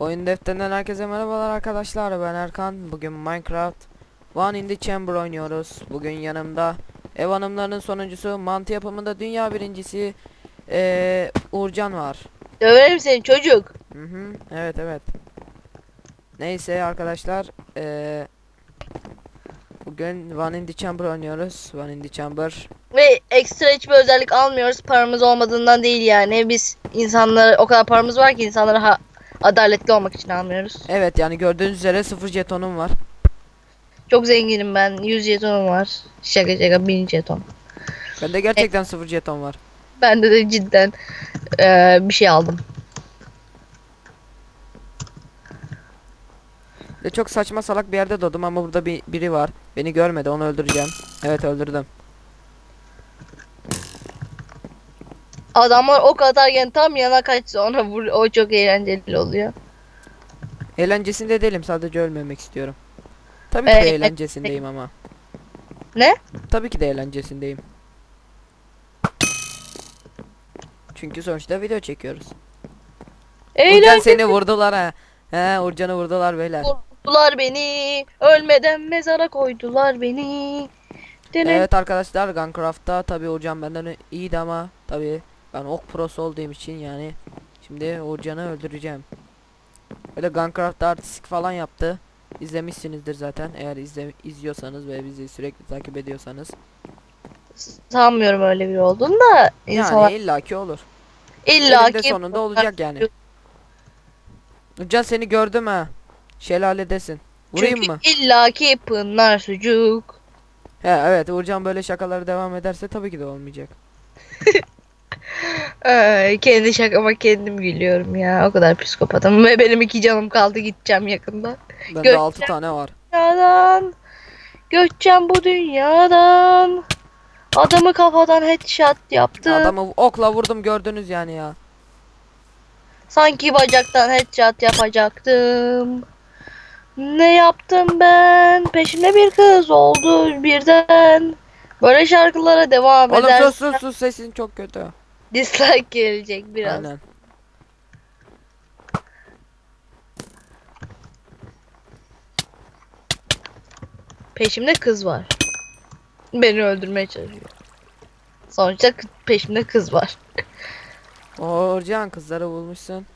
Oyun defterinden herkese merhabalar arkadaşlar. Ben Erkan. Bugün Minecraft One in the Chamber oynuyoruz. Bugün yanımda ev hanımlarının sonuncusu mantı yapımında dünya birincisi eee Uğurcan var. Döverim seni çocuk. hı hı, evet evet. Neyse arkadaşlar eee bugün One in the Chamber oynuyoruz. One in the Chamber. Ve ekstra hiçbir özellik almıyoruz. Paramız olmadığından değil yani. Biz insanlara o kadar paramız var ki insanlara ha- adaletli olmak için almıyoruz. evet yani gördüğünüz üzere sıfır jetonum var Çok zenginim ben. 100 jetonum var. Şaka şaka 1000 jeton. bende gerçekten sıfır jeton var Bende de cidden eee, bir şey aldım. Ve çok saçma salak bir yerde doğdum ama burada bir biri var. Beni görmedi onu öldüreceğim. Evet öldürdüm. Adamlar ok atarken tam yana kaçsa ona vur. O çok eğlenceli oluyor. Eğlencesinde değilim sadece ölmemek istiyorum. Tabii ki de Ee, eğlencesindeyim ama. Ne? Tabii ki de eğlencesindeyim. Çünkü sonuçta video çekiyoruz. Urcan Eğlenceli seni vurdular ha. He Urcan'ı vurdular beyler. vurdular beni. Ölmeden mezara koydular beni. Dene- Evet arkadaşlar Guncraft'ta tabii Urcan benden iyiydi ama tabii ben ok prosu olduğum için yani şimdi Urcan'ı öldüreceğim. Öyle Guncraft'ta artistik falan yaptı. İzlemişsinizdir zaten eğer izle izliyorsanız ve bizi sürekli takip ediyorsanız. Sanmıyorum öyle biri olduğunu da insanlar Yani illaki olur. illa Eninde ki sonunda olacak yani. Urcan seni gördüm ha. Şelaledesin. Vurayım Çünkü mı? illaki pınar sucuk. He evet Urcan böyle şakaları devam ederse tabii ki de olmayacak. Ay, kendi şakama kendim gülüyorum ya. O kadar psikopatım ve benim iki canım kaldı gideceğim yakında. Bende Gökçen- 6 tane var. Dünyadan göçeceğim bu dünyadan. Adamı kafadan headshot yaptı. Adamı okla vurdum gördünüz yani ya. Sanki bacaktan headshot yapacaktım. Ne yaptım ben? Peşimde bir kız oldu birden. Böyle şarkılara devam Oğlum eder. sus sus sus sesin çok kötü. Dislike gelecek biraz. Aynen. Peşimde kız var. Beni öldürmeye çalışıyor. Sonuçta peşimde kız var. Orcan kızları bulmuşsun.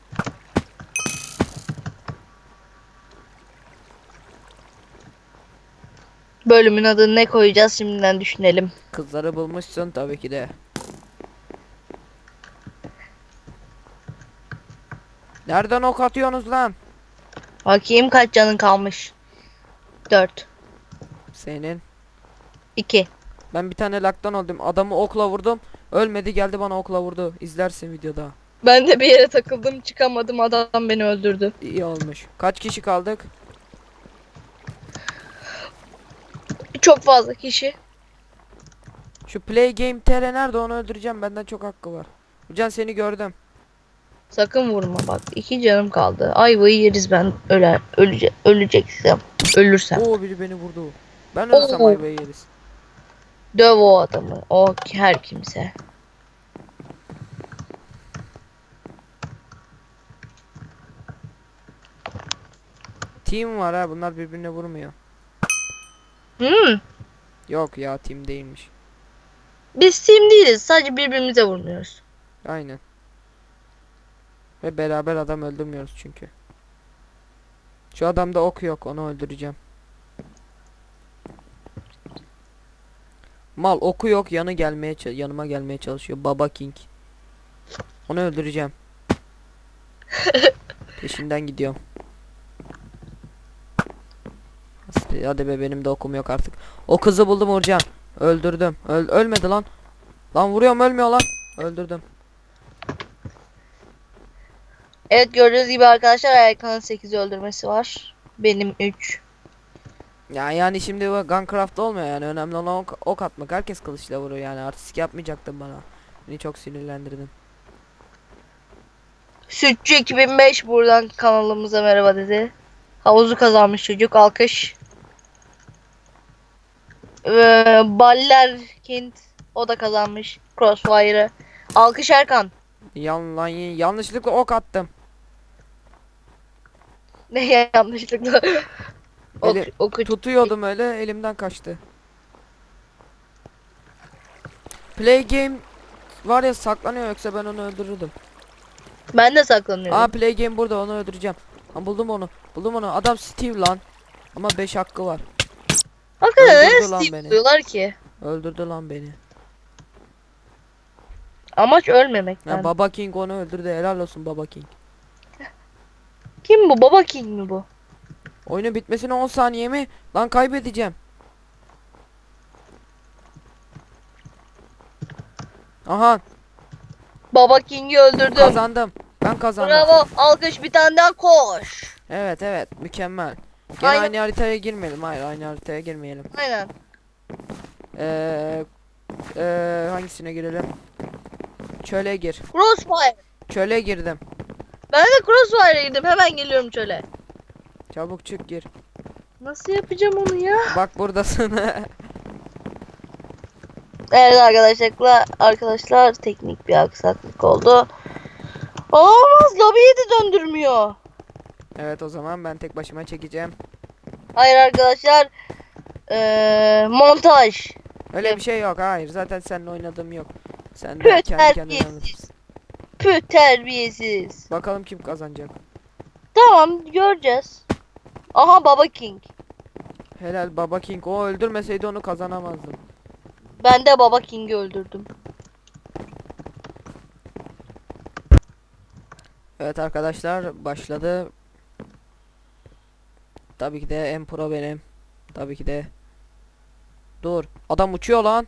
Bölümün adını ne koyacağız şimdiden düşünelim. Kızları bulmuşsun tabii ki de. Nereden ok atıyorsunuz lan? Bakayım kaç canın kalmış. 4 Senin. 2 Ben bir tane laktan oldum. Adamı okla vurdum. Ölmedi geldi bana okla vurdu. İzlersin videoda. Ben de bir yere takıldım çıkamadım adam beni öldürdü. İyi olmuş. Kaç kişi kaldık? Çok fazla kişi. Şu play game TR nerede onu öldüreceğim. Benden çok hakkı var. Can seni gördüm. Sakın vurma bak. iki canım kaldı. Ayvayı yeriz ben öler ölece öleceksem. Ölürsem. Oo biri beni vurdu. Ben ölsem Oo. ayvayı yeriz. Döv o adamı. O her kimse. Team var ha bunlar birbirine vurmuyor. Hmm. Yok ya team değilmiş. Biz team değiliz. Sadece birbirimize vurmuyoruz. Aynen. Ve beraber adam öldürmüyoruz çünkü. Şu adamda ok yok onu öldüreceğim. Mal oku yok yanı gelmeye yanıma gelmeye çalışıyor Baba King. Onu öldüreceğim. Peşinden gidiyorum. Hadi be benim de okum yok artık. O kızı buldum Urcan. Öldürdüm. Öl ölmedi lan. Lan vuruyorum ölmüyor lan. Öldürdüm. Evet gördüğünüz gibi arkadaşlar Erkan'ın 8 öldürmesi var. Benim 3. Ya yani şimdi bu Guncraft olmuyor yani önemli olan ok, ok atmak. Herkes kılıçla vuruyor yani artistik yapmayacaktın bana. Beni çok sinirlendirdin. Sütçü 2005 buradan kanalımıza merhaba dedi. Havuzu kazanmış çocuk alkış. Ee, Baller Kent o da kazanmış Crossfire'ı. Alkış Erkan. Yan, lan, yanlışlıkla ok attım. Ne yanlışlıkla. ok, Eli- oku. Tutuyordum öyle elimden kaçtı. Play game var ya saklanıyor yoksa ben onu öldürürdüm. Ben de saklanıyorum. Aa play game burada onu öldüreceğim. Ha, buldum onu. Buldum onu. Adam Steve lan. Ama 5 hakkı var. Hakikaten öldürdü ne lan Steve beni. diyorlar ki? Öldürdü lan beni. Amaç ölmemek. Ya Baba King onu öldürdü. Helal olsun Baba King. Kim bu? Baba King mi bu? Oyunun bitmesine 10 saniye mi? Lan kaybedeceğim. Aha Baba King'i öldürdüm. kazandım. Ben kazandım. Bravo. Alkış bir tane daha koş. Evet evet mükemmel. Gene Aynen. aynı haritaya girmeyelim. Hayır aynı haritaya girmeyelim. Aynen. Eee eee hangisine girelim? Çöle gir. Crossfire. Çöle girdim. Ben de Crossfire'a girdim. Hemen geliyorum şöyle. Çabuk çık gir. Nasıl yapacağım onu ya? Bak buradasın. Evet arkadaşlar, arkadaşlar teknik bir aksaklık oldu. Olmaz lobiyi de döndürmüyor. evet o zaman ben tek başıma çekeceğim. Hayır arkadaşlar. Eee montaj. Öyle bir şey yok. Hayır zaten seninle oynadığım yok. Sen de Püh, kendi kendine. Püh terbiyesiz. Bakalım kim kazanacak. Tamam göreceğiz. Aha Baba King. Helal Baba King. O öldürmeseydi onu kazanamazdım. Ben de Baba King'i öldürdüm. Evet arkadaşlar başladı. Tabii ki de en pro benim. Tabii ki de. Dur. Adam uçuyor lan.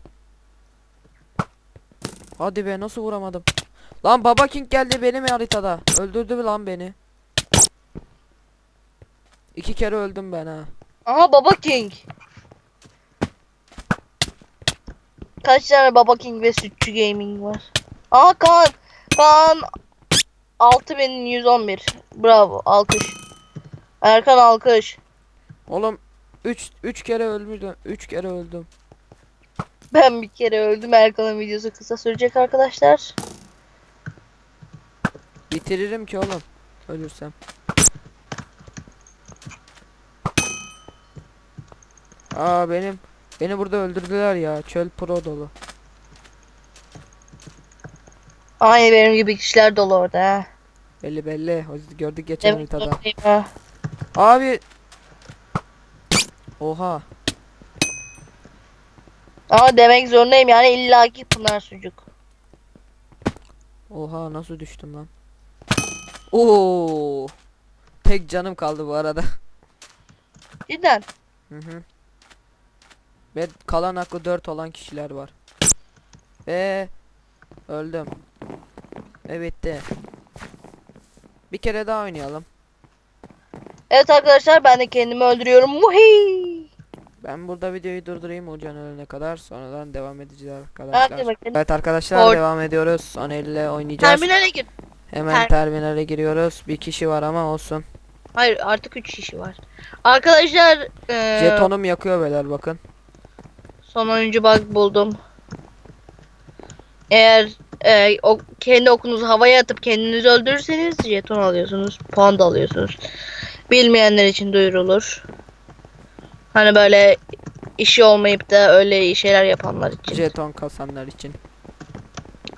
Hadi be nasıl vuramadım. Lan Baba King geldi benim haritada. Öldürdü mü lan beni? İki kere öldüm ben ha. Aha Baba King. Kaç tane Baba King ve Sütçü Gaming var? Aha Kaan. Kaan 6111. Bravo. Alkış. Erkan alkış. Oğlum 3 3 kere ölmüştüm. 3 kere öldüm. Ben bir kere öldüm. Erkan'ın videosu kısa sürecek arkadaşlar. Bitiririm ki oğlum. Ölürsem. Aa benim beni burada öldürdüler ya. Çöl pro dolu. Aynı benim gibi kişiler dolu orada ha. Belli belli. O gördük geçen Evet, haritada. Abi. Oha. Ama demek zorundayım yani illaki Pınar sucuk. Oha nasıl düştüm lan? Oo. Tek canım kaldı bu arada. Cidden. Hı hı. Ve kalan hakkı 4 olan kişiler var. Ve öldüm. Ve bitti. Bir kere daha oynayalım. Evet arkadaşlar ben de kendimi öldürüyorum. Muhi. Ben burada videoyu durdurayım Uğurcan ölene kadar. Sonradan devam edeceğiz arkadaşlar. Hadi bakalım. Evet arkadaşlar Or- devam ediyoruz. Son elle oynayacağız. Terminale gir. Hemen ter- terminale giriyoruz. Bir kişi var ama olsun. Hayır artık 3 kişi var. Arkadaşlar eee, Jetonum yakıyor beyler bakın. son oyuncu bug buldum. Eğer eee, o, kendi okunuzu havaya atıp kendinizi öldürürseniz jeton alıyorsunuz. Puan da alıyorsunuz. Bilmeyenler için duyurulur. Hani böyle işi olmayıp da öyle şeyler yapanlar için. Jeton kasanlar için.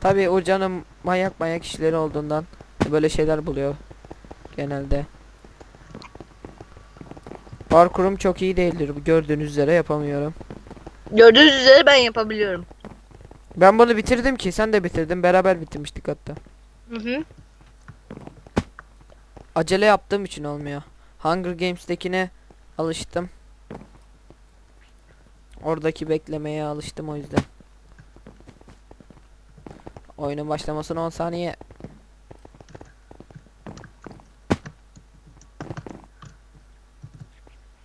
Tabi Uğurcan'ın manyak manyak işleri olduğundan böyle şeyler buluyor. Genelde. Parkurum çok iyi değildir. Gördüğünüz üzere yapamıyorum. Gördüğünüz üzere ben yapabiliyorum. Ben bunu bitirdim ki sen de bitirdin. Beraber bitirmiştik hatta. Hı hı. Acele yaptığım için olmuyor. Hunger Games'tekine alıştım. Oradaki beklemeye alıştım o yüzden. Oyunun başlamasına 10 saniye.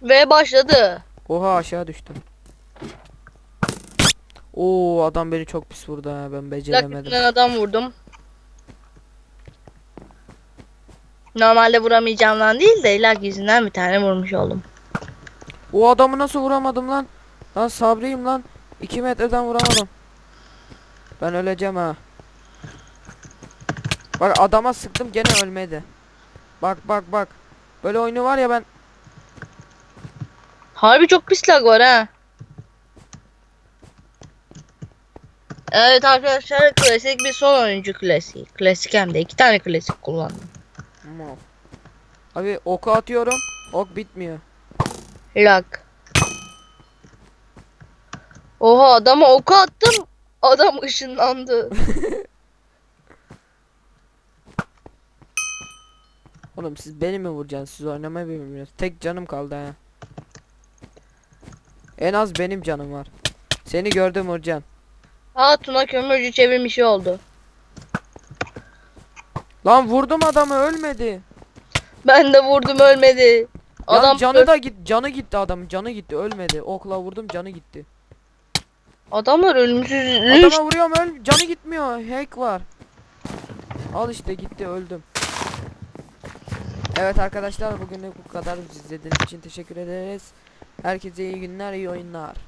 Ve başladı. Oha aşağı düştüm. Oo adam beni çok pis vurdu ha ben beceremedim. Lakitinden adam vurdum. Normalde vuramayacağımdan değil de lak yüzünden bir tane vurmuş oldum. O adamı nasıl vuramadım lan? Lan sabriyim lan. 2 metreden vuramadım. Ben öleceğim ha. Bak adama sıktım gene ölmedi. Bak bak bak. Böyle oyunu var ya ben Harbi çok pis lag var ha. Evet arkadaşlar klasik bir son oyuncu klasiği. Klasik hem de iki tane klasik kullandım. Mal. Abi oku atıyorum. Ok bitmiyor. Lag. Oha adama oku attım. Adam ışınlandı. Oğlum siz beni mi vuracaksınız? Siz oynamayı bilmiyorsunuz. Tek canım kaldı ha. En az benim canım var. Seni gördüm Urcan. Aa Tuna kömürcü çevirmişi oldu. Lan vurdum adamı ölmedi. Ben de vurdum ölmedi. Adam Adam canı da git canı gitti adamın canı gitti ölmedi. Okla vurdum canı gitti. Adamlar ölümsüz. Adama vuruyorum öl canı gitmiyor. Hack var. Al işte gitti öldüm. Evet arkadaşlar bugünlük bu kadar. Bizi izlediğiniz için teşekkür ederiz. Herkese iyi günler, iyi oyunlar.